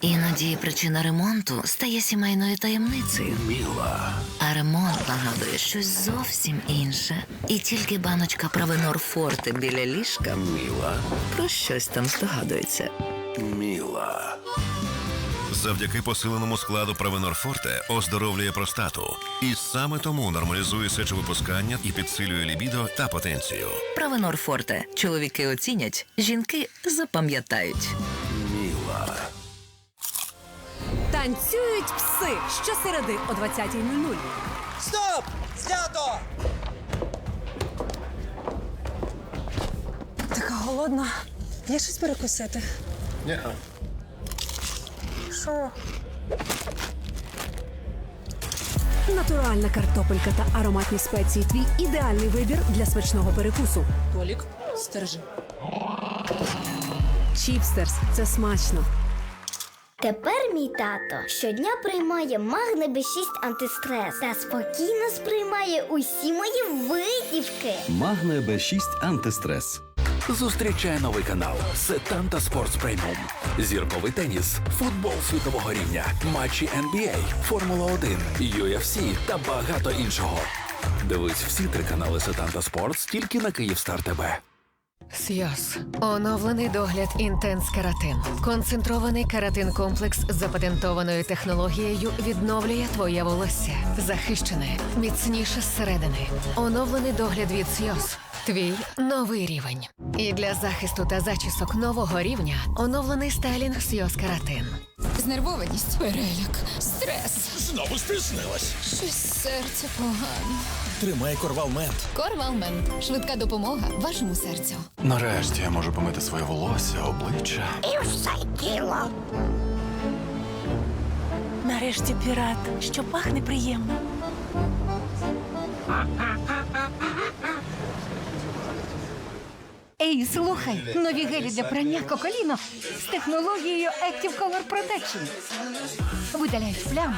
Іноді причина ремонту стає сімейною таємницею. Міла. А ремонт нагадує щось зовсім інше. І тільки баночка Правенор Форте біля ліжка Міла. про щось там здогадується. Міла. Завдяки посиленому складу Провенор Форте оздоровлює простату. І саме тому нормалізує сечовипускання і підсилює лібідо та потенцію. Правенор Форте. Чоловіки оцінять, жінки запам'ятають. Танцюють пси щосереди о 20.00. Стоп! Знято! Така голодна. Є щось перекусити? Ні. Що? Натуральна картопелька та ароматні спеції. Твій ідеальний вибір для смачного перекусу. Толік, стержи. Чіпстерс це смачно. Тепер мій тато щодня приймає магне Б6 антистрес та спокійно сприймає усі мої витівки. Магне Б6 антистрес. Зустрічай новий канал Сетанта Спортс Преміум. Зірковий теніс, футбол світового рівня, матчі NBA, Формула 1, UFC та багато іншого. Дивись всі три канали Сетанта Спортс тільки на Київстар ТБ. Сйоз. Оновлений догляд Інтенс Каратин. Концентрований каратин комплекс з запатентованою технологією відновлює твоє волосся. Захищене, міцніше зсередини. Оновлений догляд від Сйоз. Твій новий рівень. І для захисту та зачісок нового рівня оновлений стайлінг Сйоз Каратин. Знервованість, переляк, стрес. Знову стиснилась. Щось серце погано. Тримай корвалмент. Корвалмент. Швидка допомога вашому серцю. Нарешті я можу помити своє волосся, обличчя. Нарешті пірат, що пахне приємно. Ей, слухай, нові гелі для прання Коколіно з технологією Active Color Protection. Видаляють плями,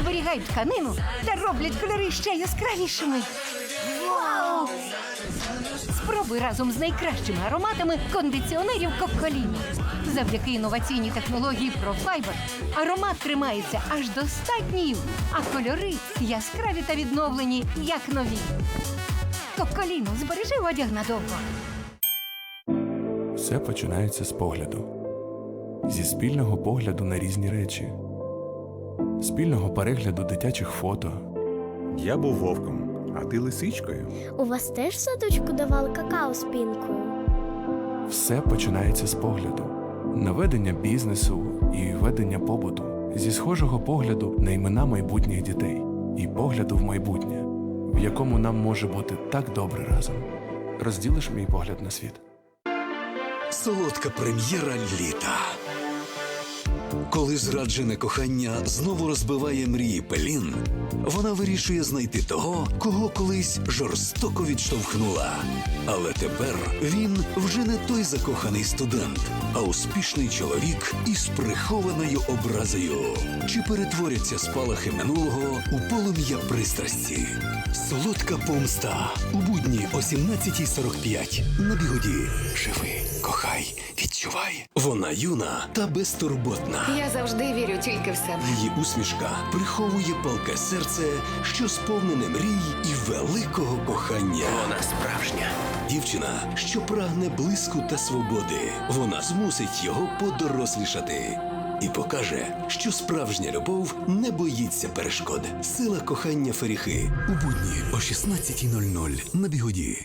зберігають тканину та роблять кольори ще яскравішими. Вау! Спробуй разом з найкращими ароматами кондиціонерів Коколіно. Завдяки інноваційній технології ProFiber аромат тримається аж до 100 днів, а кольори яскраві та відновлені, як нові. Коколіно, збережи одяг надовго. Все починається з погляду, зі спільного погляду на різні речі, спільного перегляду дитячих фото. Я був вовком, а ти лисичкою. У вас теж в садочку давали какао з пінкою? Все починається з погляду, наведення бізнесу і ведення побуту, зі схожого погляду на імена майбутніх дітей і погляду в майбутнє, в якому нам може бути так добре разом. Розділиш мій погляд на світ. Солодка прем'єра літа. Коли зраджене кохання знову розбиває мрії Пелін, вона вирішує знайти того, кого колись жорстоко відштовхнула. Але тепер він вже не той закоханий студент, а успішний чоловік із прихованою образою. Чи перетворяться спалахи минулого у полум'я пристрасті? Солодка помста у будні о 17.45 на бігоді. Живи, кохай, відчувай. Вона юна та безтурботна. Я завжди вірю тільки в себе. Її усмішка приховує палке серце, що сповнене мрій і великого кохання. Вона справжня. Дівчина, що прагне блиску та свободи. Вона змусить його подорослішати. І покаже, що справжня любов не боїться перешкод. Сила кохання Феріхи у будні о 16.00 на бігоді.